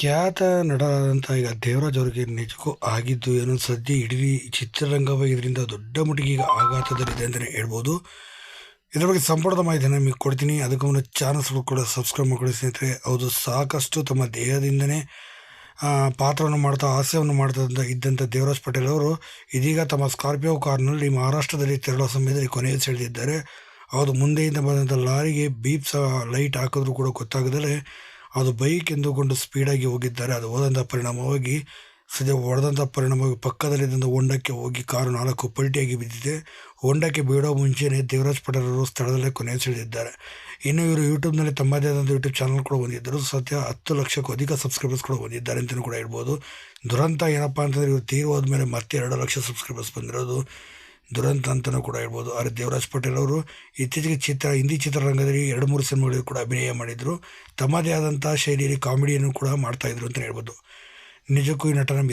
ಖ್ಯಾತ ನಟರಾದಂಥ ಈಗ ದೇವರಾಜ್ ಅವರಿಗೆ ನಿಜಕ್ಕೂ ಆಗಿದ್ದು ಏನೋ ಸದ್ಯ ಇಡೀ ಚಿತ್ರರಂಗವೇ ಇದರಿಂದ ದೊಡ್ಡ ಮಟ್ಟಿಗೆ ಈಗ ಆಘಾತದಲ್ಲಿದೆ ಅಂತಲೇ ಹೇಳ್ಬೋದು. ಇದ್ರ ಬಗ್ಗೆ ಸಂಪೂರ್ಣ ಮಾಹಿತಿಯನ್ನು ನಿಮಗೆ ಕೊಡ್ತೀನಿ. ಅದಕ್ಕೂ ಮುನ್ನ ಚಾನಲ್ಸ್ ಕೂಡ ಸಬ್ಸ್ಕ್ರೈಬ್ ಮಾಡ್ಕೊಳ್ಳಿ ಸ್ನೇಹಿತರೆ. ಹೌದು, ಸಾಕಷ್ಟು ತಮ್ಮ ದೇಹದಿಂದನೇ ಪಾತ್ರವನ್ನು ಮಾಡ್ತಾ, ಹಾಸ್ಯವನ್ನು ಮಾಡ್ತಾ ಇದ್ದಂಥ ದೇವರಾಜ್ ಪಟೇಲ್ ಅವರು ಇದೀಗ ತಮ್ಮ ಸ್ಕಾರ್ಪಿಯೋ ಕಾರ್ನಲ್ಲಿ ಮಹಾರಾಷ್ಟ್ರದಲ್ಲಿ ತೆರಳುವ ಸಮಯದಲ್ಲಿ ಕೊನೆಯುಸಿಳಿದಿದ್ದಾರೆ ಹೌದು, ಮುಂದೆಯಿಂದ ಬಂದಂಥ ಲಾರಿಗೆ ಬೀಪ್ ಸಹ ಲೈಟ್ ಹಾಕಿದ್ರು ಕೂಡ ಗೊತ್ತಾಗದಲ್ಲೇ. ಅದು ಬೈಕ್ ಎಂದುಕೊಂಡು ಸ್ಪೀಡಾಗಿ ಹೋಗಿದ್ದಾರೆ. ಅದು ಹೋದಂಥ ಪರಿಣಾಮವಾಗಿ ಸದ್ಯ ಹೊಡೆದಂಥ ಪರಿಣಾಮವಾಗಿ ಪಕ್ಕದಲ್ಲಿದ್ದಂಥ ಹೊಂಡಕ್ಕೆ ಹೋಗಿ ಕಾರು ನಾಲ್ಕು ಪಲ್ಟಿಯಾಗಿ ಬಿದ್ದಿದೆ. ಹೊಂಡಕ್ಕೆ ಬೀಳೋ ಮುಂಚೆನೇ ದೇವರಾಜ್ ಪಟೇಲ್ ಸ್ಥಳದಲ್ಲೇ ಸ್ಥಳದಲ್ಲೇ ಕೊನೆಯುಸಿಳಿದಿದ್ದಾರೆ ಇನ್ನು ಇವರು ಯೂಟ್ಯೂಬ್ನಲ್ಲಿ ತಮ್ಮದೇ ಆದಂಥ ಯೂಟ್ಯೂಬ್ ಚಾನಲ್ ಕೂಡ ಹೊಂದಿದ್ದರು. ಸದ್ಯ ಹತ್ತು ಲಕ್ಷಕ್ಕೂ ಅಧಿಕ ಸಬ್ಸ್ಕ್ರೈಬರ್ಸ್ ಕೂಡ ಹೊಂದಿದ್ದಾರೆ ಅಂತಲೂ ಕೂಡ ಹೇಳ್ಬೋದು. ದುರಂತ ಏನಪ್ಪ ಅಂತಂದರೆ ಇವರು ತೀರಿ ಹೋದ್ಮೇಲೆ ಮತ್ತೆ ಎರಡು ಲಕ್ಷ ಸಬ್ಸ್ಕ್ರೈಬರ್ಸ್ ಬಂದಿರೋದು. ದುರಂತ ಅಂತಲೂ ಕೂಡ ಹೇಳ್ಬೋದು. ಆದರೆ ದೇವರಾಜ್ ಪಟೇಲ್ ಅವರು ಇತ್ತೀಚೆಗೆ ಚಿತ್ರ, ಹಿಂದಿ ಚಿತ್ರರಂಗದಲ್ಲಿ ಎರಡು ಮೂರು ಸಿನಿಮಾಗಳಿಗೆ ಕೂಡ ಅಭಿನಯ ಮಾಡಿದರು. ತಮ್ಮದೇ ಆದಂಥ ಶೈಲಿಯಲ್ಲಿ ಕಾಮಿಡಿಯನ್ನು ಕೂಡ ಮಾಡ್ತಾಯಿದ್ರು ಅಂತಲೇ ಹೇಳ್ಬೋದು. ನಿಜಕ್ಕೂ ಈ ನಟನ